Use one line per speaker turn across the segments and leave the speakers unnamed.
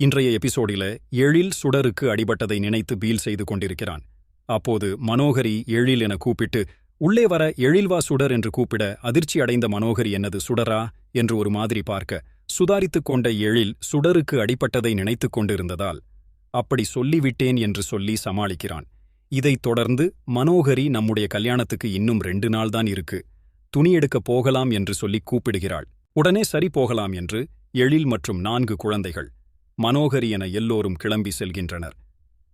இன்றைய எபிசோடில எழில் சுடருக்கு அடிபட்டதை நினைத்து பீல் செய்து கொண்டிருக்கிறான். அப்போது மனோகரி எழில் என கூப்பிட்டு உள்ளே வர எழில்வா சுடர் என்று கூப்பிட அதிர்ச்சி அடைந்த மனோகரி என்னது சுடரா? என்று ஒரு மாதிரி பார்க்க சுதாரித்துக் கொண்ட எழில் சுடருக்கு அடிபட்டதை நினைத்துக் கொண்டிருந்ததால் அப்படி சொல்லிவிட்டேன் என்று சொல்லி சமாளிக்கிறான். இதைத் தொடர்ந்து மனோகரி நம்முடைய கல்யாணத்துக்கு இன்னும் ரெண்டு நாள்தான் இருக்கு. துணி எடுக்கப் போகலாம் என்று சொல்லி கூப்பிடுகிறாள். உடனே சரி போகலாம் என்று எழில் மற்றும் நான்கு குழந்தைகள் மனோகரி என எல்லோரும் கிளம்பி செல்கின்றனர்.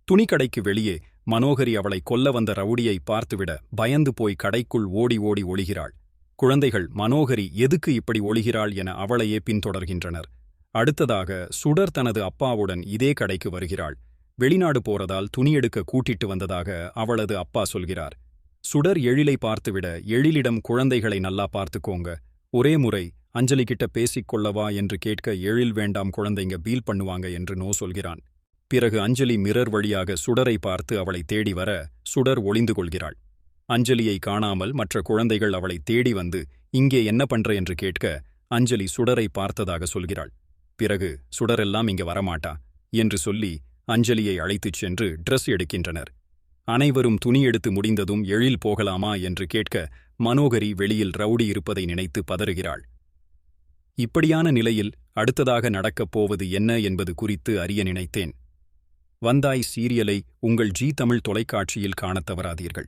துணிக்கடைக்கு வெளியே மனோகரி அவளை கொல்ல வந்த ரவுடியை பார்த்துவிட பயந்து போய் கடைக்குள் ஓடி ஓடி ஒளிகிறாள். குழந்தைகள் மனோகரி எதுக்கு இப்படி ஒளிகிறாள்? என அவளையே பின்தொடர்கின்றனர். அடுத்ததாக சுடர் தனது அப்பாவுடன் இதே கடைக்கு வருகிறாள். வெளிநாடு போறதால் துணி எடுக்க கூட்டிட்டு வந்ததாக அவளது அப்பா சொல்கிறார். சுடர் எழிலை பார்த்துவிட எழிலிடம் குழந்தைகளை நல்லா பார்த்துக்கோங்க. ஒரே முறை அஞ்சலி கிட்ட பேசிக் கொள்ளவா என்று கேட்க எழில் வேண்டாம் குழந்தைங்க பீல் பண்ணுவாங்க என்று நோ சொல்கிறான். பிறகு அஞ்சலி மிரர் வழியாக சுடரை பார்த்து அவளை தேடி வர சுடர் ஒளிந்து கொள்கிறாள். அஞ்சலியை காணாமல் மற்ற குழந்தைகள் அவளை தேடி வந்து இங்கே என்ன பண்ற? என்று கேட்க அஞ்சலி சுடரை பார்த்ததாக சொல்கிறாள். பிறகு சுடரெல்லாம் இங்க வரமாட்டா? என்று சொல்லி அஞ்சலியை அழைத்துச் சென்று ட்ரெஸ் எடுக்கின்றனர். அனைவரும் துணி எடுத்து முடிந்ததும் எழில் போகலாமா என்று கேட்க மனோகரி வெளியில் ரவுடி இருப்பதை நினைத்து பதறுகிறாள். இப்படியான நிலையில் அடுத்ததாக நடக்கப் போவது என்ன என்பது குறித்து அறிய நினைத்தேன். வந்தாய் சீரியலை உங்கள் ஜீ தமிழ் தொலைக்காட்சியில் காணத் தவறாதீர்கள்.